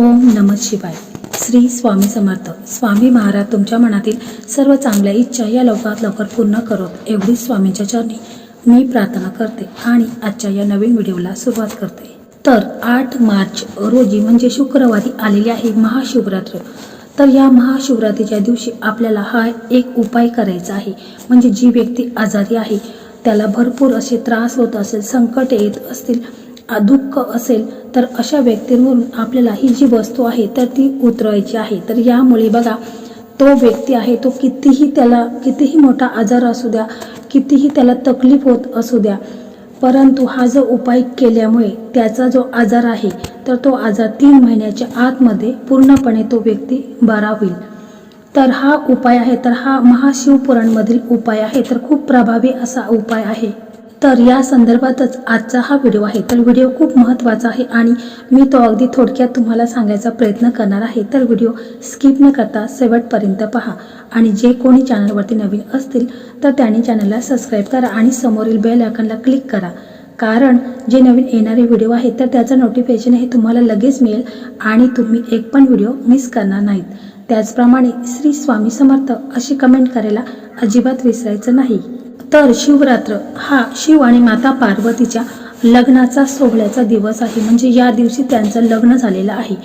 ओम नम शिवाय. श्री स्वामी समर्थ. स्वामी महाराज तुमच्या मनातील सर्व चांगल्या इच्छा या लवकरात लवकर पूर्ण करोत. एवढी स्वामींच्या चरणी मी प्रार्थना करते आणि आजच्या या नवीन व्हिडिओला सुरुवात करते. तर आठ मार्च रोजी म्हणजे शुक्रवारी आलेली आहे महाशिवरात्र. तर या महाशिवरात्रीच्या दिवशी आपल्याला हा एक उपाय करायचा आहे. म्हणजे जी व्यक्ती आजारी आहे त्याला भरपूर असे त्रास होत असेल संकट येत असतील दुःख असेल तर अशा व्यक्तींवरून आपल्याला ही जी वस्तू आहे तर ती उतरवायची आहे. तर यामुळे बघा तो व्यक्ती आहे तो कितीही त्याला कितीही मोठा आजार असू द्या कितीही त्याला तकलीफ होत असू द्या परंतु हा जो उपाय केल्यामुळे त्याचा जो आजार आहे तर तो आजार तीन महिन्याच्या आतमध्ये पूर्णपणे तो व्यक्ती बरा होईल. तर हा उपाय आहे तर हा महाशिवपुराणमधील उपाय आहे तर खूप प्रभावी असा उपाय आहे. तर या संदर्भातच आजचा हा व्हिडिओ आहे. तर व्हिडिओ खूप महत्त्वाचा आहे आणि मी तो अगदी थोडक्यात तुम्हाला सांगायचा प्रयत्न करणार आहे. तर व्हिडिओ स्किप न करता शेवटपर्यंत पहा. आणि जे कोणी चॅनलवरती नवीन असतील तर त्यांनी चॅनलला सबस्क्राईब करा आणि समोरील बेल आयकॉनला क्लिक करा. कारण जे नवीन येणारे व्हिडिओ आहेत तर त्याचं नोटिफिकेशन हे तुम्हाला लगेच मिळेल आणि तुम्ही एक पण व्हिडिओ मिस करणार नाहीत. त्याचप्रमाणे श्री स्वामी समर्थ अशी कमेंट करायला अजिबात विसरायचं नाही. तर शिवरात्र हा शिव आणि माता पार्वतीच्या लग्नाचा सोहळ्याचा दिवस आहे. म्हणजे या दिवशी त्यांचं लग्न झालेलं आहे.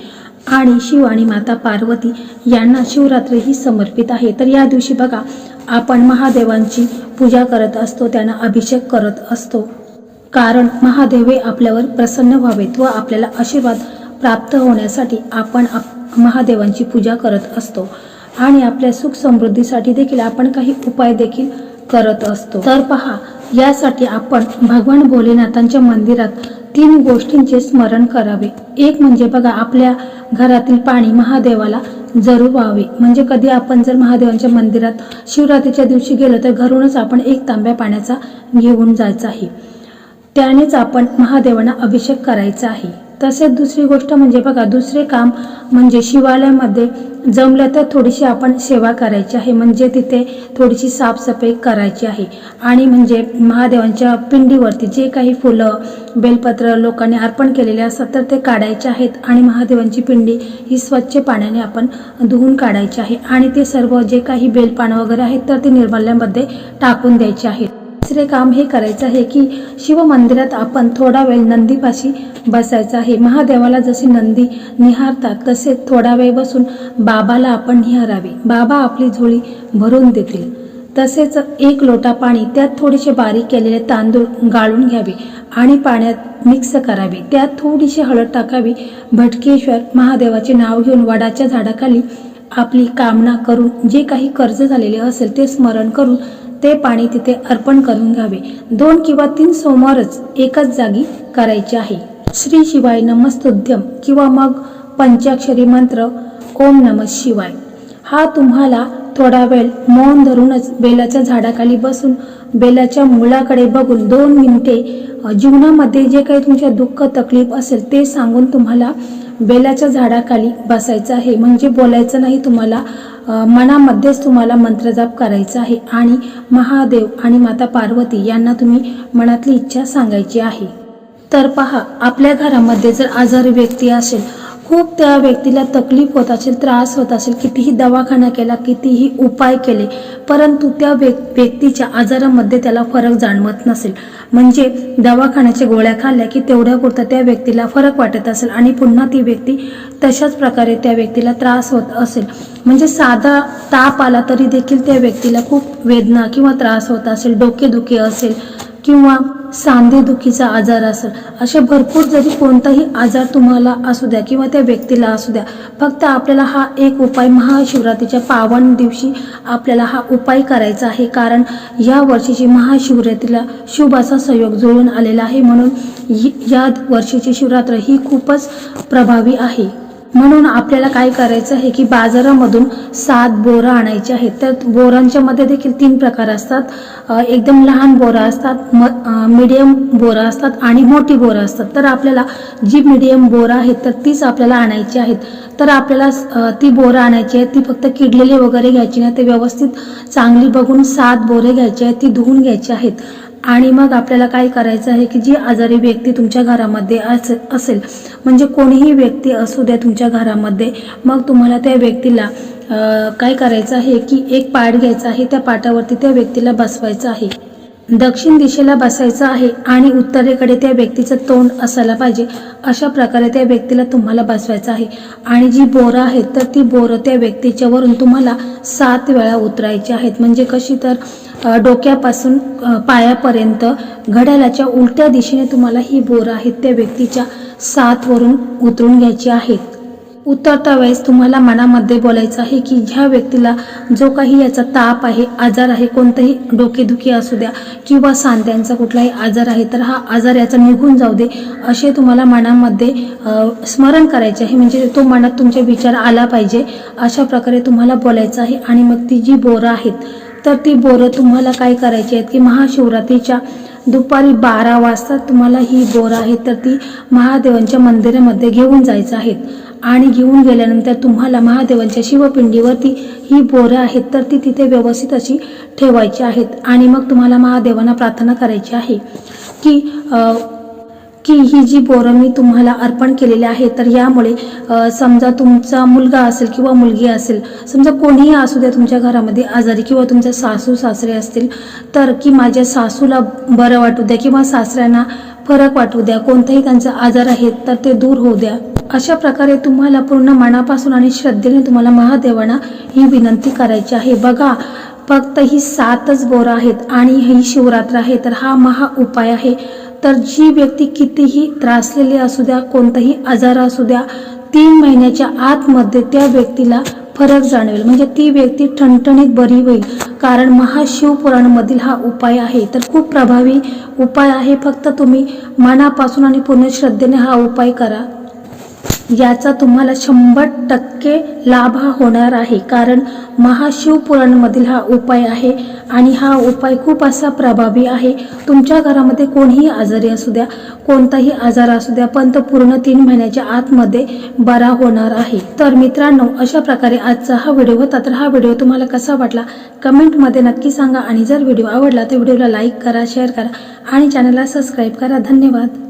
आणि शिव आणि माता पार्वती यांना शिवरात्र ही समर्पित आहे. तर या दिवशी बघा आपण महादेवांची पूजा करत असतो त्यांना अभिषेक करत असतो. कारण महादेव हे आपल्यावर प्रसन्न व्हावेत व आपल्याला आशीर्वाद प्राप्त होण्यासाठी आपण आप- महादेवांची पूजा करत असतो. आणि आपल्या सुख समृद्धीसाठी देखील आपण काही उपाय देखील करत असतो. तर पहा यासाठी आपण भगवान भोलेनाथांच्या मंदिरात तीन गोष्टींचे स्मरण करावे. एक म्हणजे बघा आपल्या घरातील पाणी महादेवाला जरूर व्हावे. म्हणजे कधी आपण जर महादेवांच्या मंदिरात शिवरात्रीच्या दिवशी गेलो तर घरूनच आपण एक तांब्या पाण्याचा घेऊन जायचा आहे. त्यानेच आपण महादेवांना अभिषेक करायचा आहे. तसेच दुसरी गोष्ट म्हणजे बघा दुसरे काम म्हणजे शिवालयामध्ये जमलं तर थोडीशी आपण सेवा करायची आहे. म्हणजे तिथे थोडीशी साफसफाई करायची आहे. आणि म्हणजे महादेवांच्या पिंडीवरती जे काही फुलं बेलपत्र लोकांनी अर्पण केलेले असतात तर ते काढायचे आहेत. आणि महादेवांची पिंडी ही स्वच्छ पाण्याने आपण धुवून काढायची आहे. आणि ते सर्व जे काही बेलपानं वगैरे आहेत तर ते निर्माल्यामध्ये टाकून द्यायचे आहेत. दुसरे काम हे करायचं आहे की शिवमंदिरात आपण थोडा वेळ नंदीपाशी बसायचं आहे. महादेवाला जसे नंदी निहारतात तसे थोडा वेळ बसून बाबाला आपण निहारावे. बाबा आपली झोळी भरून देतील. तसेच एक लोटा पाणी त्यात थोडेसे बारीक केलेले तांदूळ गाळून घ्यावे आणि पाण्यात मिक्स करावे. त्यात थोडीशी हळद टाकावी. भटकेश्वर महादेवाचे नाव घेऊन वडाच्या झाडाखाली आपली कामना करून जे काही कर्ज झालेले असेल ते स्मरण करून ते पाणी तिथे अर्पण करून घ्यावे. दोन किंवा तीन सोमवारच एकाच जागी करायचे आहे. श्री शिवाय नमस्तुद्यम किंवा मग पंचाक्षरी मंत्र ओम नम शिवाय. हा तुम्हाला थोडा वेळ मौन धरूनच बेलाच्या झाडाखाली बसून बेलाच्या मुळाकडे बघून दोन मिनिटे जीवनामध्ये जे काही तुमच्या दुःख तकलीफ असेल ते सांगून तुम्हाला बेलाच्या झाडाखाली बसायचं आहे. म्हणजे बोलायचं नाही तुम्हाला. मनामध्येच तुम्हाला मंत्रजाप करायचा आहे. आणि महादेव आणि माता पार्वती यांना तुम्ही मनातली इच्छा सांगायची आहे. तर पहा आपल्या घरामध्ये जर आजारी व्यक्ती असेल खूप त्या व्यक्तीला तकलीफ होत असेल त्रास होत असेल कितीही दवाखाना केला कितीही उपाय केले परंतु त्या व्यक व्यक्तीच्या आजारामध्ये त्याला फरक जाणवत नसेल. म्हणजे दवाखान्याच्या गोळ्या खाल्ल्या की तेवढ्या पुरता त्या व्यक्तीला फरक वाटत असेल आणि पुन्हा ती व्यक्ती तशाच प्रकारे त्या व्यक्तीला त्रास होत असेल. म्हणजे साधा ताप आला तरी देखील त्या व्यक्तीला खूप वेदना किंवा त्रास होत असेल डोकेदुखी असेल किंवा सांधेदुखीचा आजार असेल असे भरपूर जरी कोणताही आजार तुम्हाला असू द्या किंवा त्या व्यक्तीला असू द्या फक्त आपल्याला हा एक उपाय महाशिवरात्रीच्या पावन दिवशी आपल्याला हा उपाय करायचा आहे. कारण या वर्षीची महाशिवरात्रीला शुभ असा संयोग जुळून आलेला आहे. म्हणून ही- या वर्षीची शिवरात्र ही खूपच प्रभावी आहे. म्हणून आपल्याला काय करायचं आहे की बाजारामधून सात बोरं आणायची आहेत. तर बोरांच्या मध्ये देखील तीन प्रकार असतात. एकदम लहान बोरं असतात म मिडियम बोरं असतात आणि मोठी बोरं असतात. तर आपल्याला जी मिडियम बोरं आहेत तर तीच आपल्याला आणायची आहेत. तर आपल्याला ती बोरं आणायची आहेत ती फक्त किडलेली वगैरे घ्यायची नाही. ते व्यवस्थित चांगली बघून सात बोरे घ्यायची आहेत ती धुवून घ्यायची आहेत. आणि मग आपल्याला काय करायचं आहे की जी आजारी व्यक्ती तुमच्या घरामध्ये अस असेल म्हणजे कोणीही व्यक्ती असू द्या तुमच्या घरामध्ये मग तुम्हाला त्या व्यक्तीला काय करायचं आहे की एक पाट घ्यायचा आहे त्या पाटावरती त्या व्यक्तीला बसवायचं आहे. दक्षिण दिशेला बसायचं आहे आणि उत्तरेकडे त्या व्यक्तीचं तोंड असायला पाहिजे. अशा प्रकारे त्या व्यक्तीला तुम्हाला बसवायचं आहे. आणि जी बोरं आहेत तर ती बोरं त्या व्यक्तीच्या वरून तुम्हाला सात वेळा उतरायची आहेत. म्हणजे कशी तर डोक्यापासून पायापर्यंत घड्याळाच्या उलट्या दिशेने तुम्हाला ही बोरं आहेत त्या व्यक्तीच्या सातवरून उतरून घ्यायची आहेत. उतरता वेळेस तुम्हाला मनामध्ये बोलायचं आहे की ह्या व्यक्तीला जो काही याचा ताप आहे आजार आहे कोणताही डोकेदुखी असू द्या किंवा सांध्यांचा कुठलाही आजार आहे तर हा आजार याचा निघून जाऊ दे असे तुम्हाला मनामध्ये स्मरण करायचे आहे. म्हणजे तो मनात तुमचे विचार आला पाहिजे अशा प्रकारे तुम्हाला बोलायचं आहे. आणि मग ती जी बोरं आहेत तर ती बोरं तुम्हाला काय करायची आहेत की महाशिवरात्रीच्या दुपारी बारा वाजता तुम्हाला ही बोरं आहे तर ती महादेवांच्या मंदिरामध्ये घेऊन जायचं आहेत आणि घेऊन गेल्यानंतर तुम्हाला महादेवांच्या शिवपिंडीवरती ही बोरं आहेत तर ती तिथे व्यवस्थित अशी ठेवायची आहेत. आणि मग तुम्हाला महादेवांना प्रार्थना करायची आहे की की ही जी बोरं मी तुम्हाला अर्पण केलेली आहे तर यामुळे समजा तुमचा मुलगा असेल किंवा मुलगी असेल समजा कोणीही असू द्या तुमच्या घरामध्ये आजारी किंवा तुमच्या सासू सासरे असतील तर की माझ्या सासूला बरं वाटू द्या किंवा सासऱ्यांना फरक वाटू द्या कोणताही त्यांचा आजार आहे तर ते दूर होऊ द्या. अशा प्रकारे तुम्हाला पूर्ण मनापासून आणि श्रद्धेने तुम्हाला महादेवांना ही विनंती करायची आहे. बघा फक्त ही सातच बोरं आहेत आणि ही शिवरात्र आहे तर हा महा उपाय आहे. तर जी व्यक्ती कितीही त्रासलेली असू द्या कोणताही आजार असू द्या तीन महिन्याच्या आतमध्ये त्या व्यक्तीला फरक जाणवेल. म्हणजे ती व्यक्ती ठणठणीत बरी होईल. कारण महाशिवपुराणमधील हा उपाय आहे. तर खूप प्रभावी उपाय आहे. फक्त तुम्ही मनापासून आणि पूर्ण श्रद्धेने हा उपाय करा. याचा तुम्हाला शंभर टक्के लाभ हा होणार आहे. कारण महाशिवपुराणमधील हा उपाय आहे आणि हा उपाय खूप असा प्रभावी आहे. तुमच्या घरामध्ये कोणीही आजारी असू द्या कोणताही आजार असू द्या पण तो पूर्ण तीन महिन्याच्या आतमध्ये बरा होणार आहे. तर मित्रांनो अशा प्रकारे आजचा हा व्हिडिओ होता. तर हा व्हिडिओ तुम्हाला कसा वाटला? कमेंटमध्ये नक्की सांगा. आणि जर व्हिडिओ आवडला तर व्हिडिओला लाईक करा शेअर करा आणि चॅनलला सबस्क्राईब करा. धन्यवाद.